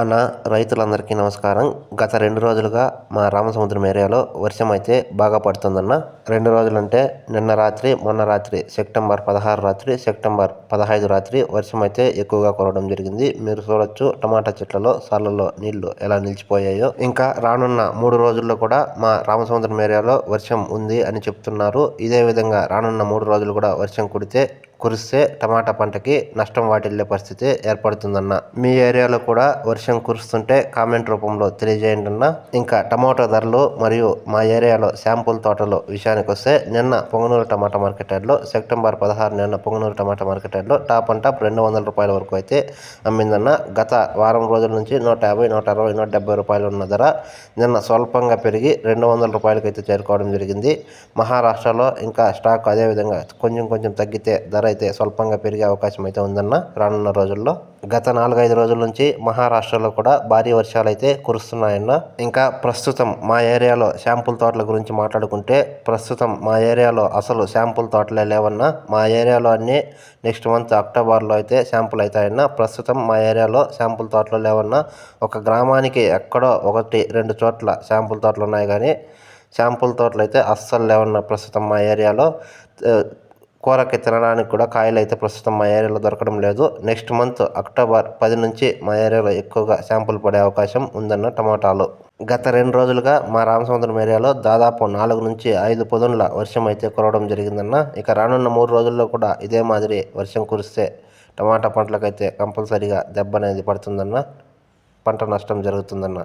అన్న రైతులందరికీ నమస్కారం. గత రెండు రోజులుగా మా రామసముద్రం ఏరియాలో వర్షం అయితే బాగా పడుతుందన్న. రెండు రోజులంటే నిన్న రాత్రి మొన్న రాత్రి సెప్టెంబర్ పదహారు రాత్రి సెప్టెంబర్ పదహైదు రాత్రి వర్షం అయితే ఎక్కువగా కురవడం జరిగింది. మీరు చూడొచ్చు టమాటా చెట్లలో సార్లలో నీళ్ళు ఎలా నిలిచిపోయాయో. ఇంకా రానున్న మూడు రోజుల్లో కూడా మా రామసముద్రం ఏరియాలో వర్షం ఉంది అని చెప్తున్నారు. ఇదే విధంగా రానున్న మూడు రోజులు కూడా వర్షం కుడితే కురిస్తే టమాటా పంటకి నష్టం వాటిల్లే పరిస్థితి ఏర్పడుతుందన్న. మీ ఏరియాలో కూడా వర్షం కురుస్తుంటే కామెంట్ రూపంలో తెలియజేయండి అన్న ఇంకా టమాటో ధరలు మరియు మా ఏరియాలో శాంపుల్ తోటలు విషయానికి వస్తే నిన్న పొంగనూరు టమాటా మార్కెట్ యార్డ్లో సెప్టెంబర్ పదహారు నిన్న పొంగనూరు టమాటా మార్కెట్ యార్డ్లో టాప్ అండ్ టాప్ రెండు వందల రూపాయల వరకు అయితే అమ్మిందన్న. గత వారం రోజుల నుంచి నూట యాభై నూట అరవై నూట డెబ్బై రూపాయలు ఉన్న ధర నిన్న స్వల్పంగా పెరిగి రెండు వందల రూపాయలకైతే చేరుకోవడం జరిగింది. మహారాష్ట్రలో ఇంకా స్టాక్ అదేవిధంగా కొంచెం కొంచెం తగ్గితే ధర అయితే స్వల్పంగా పెరిగే అవకాశం అయితే ఉందన్న రానున్న రోజుల్లో. గత నాలుగైదు రోజుల నుంచి మహారాష్ట్రలో కూడా భారీ వర్షాలు అయితే కురుస్తున్నాయన్న. ఇంకా ప్రస్తుతం మా ఏరియాలో శాంపుల్ తోటల గురించి మాట్లాడుకుంటే ప్రస్తుతం మా ఏరియాలో అసలు శాంపుల్ తోటలే లేవన్నా. మా ఏరియాలో అన్ని నెక్స్ట్ మంత్ అక్టోబర్లో అయితే శాంపుల్ అవుతాయన్న. ప్రస్తుతం మా ఏరియాలో శాంపుల్ తోటలు లేవన్నా. ఒక గ్రామానికి ఎక్కడో ఒకటి రెండు చోట్ల శాంపుల్ తోటలు ఉన్నాయి కానీ శాంపుల్ తోటలు అయితే అస్సలు లేవన్న ప్రస్తుతం మా ఏరియాలో. కూరకి తినడానికి కూడా కాయలు అయితే ప్రస్తుతం మా ఏరియాలో దొరకడం లేదు. నెక్స్ట్ మంత్ అక్టోబర్ పది నుంచి మా ఏరియాలో ఎక్కువగా శాంపుల్ పడే అవకాశం ఉందన్న టమాటాలు. గత రెండు రోజులుగా మా రామసముద్రం ఏరియాలో దాదాపు నాలుగు నుంచి ఐదు పొదున్ల వర్షం అయితే కురవడం జరిగిందన్న ఇక రానున్న మూడు రోజుల్లో కూడా ఇదే మాదిరి వర్షం కురిస్తే టమాటా పంటలకైతే కంపల్సరీగా దెబ్బ అనేది పడుతుందన్న పంట నష్టం జరుగుతుందన్న.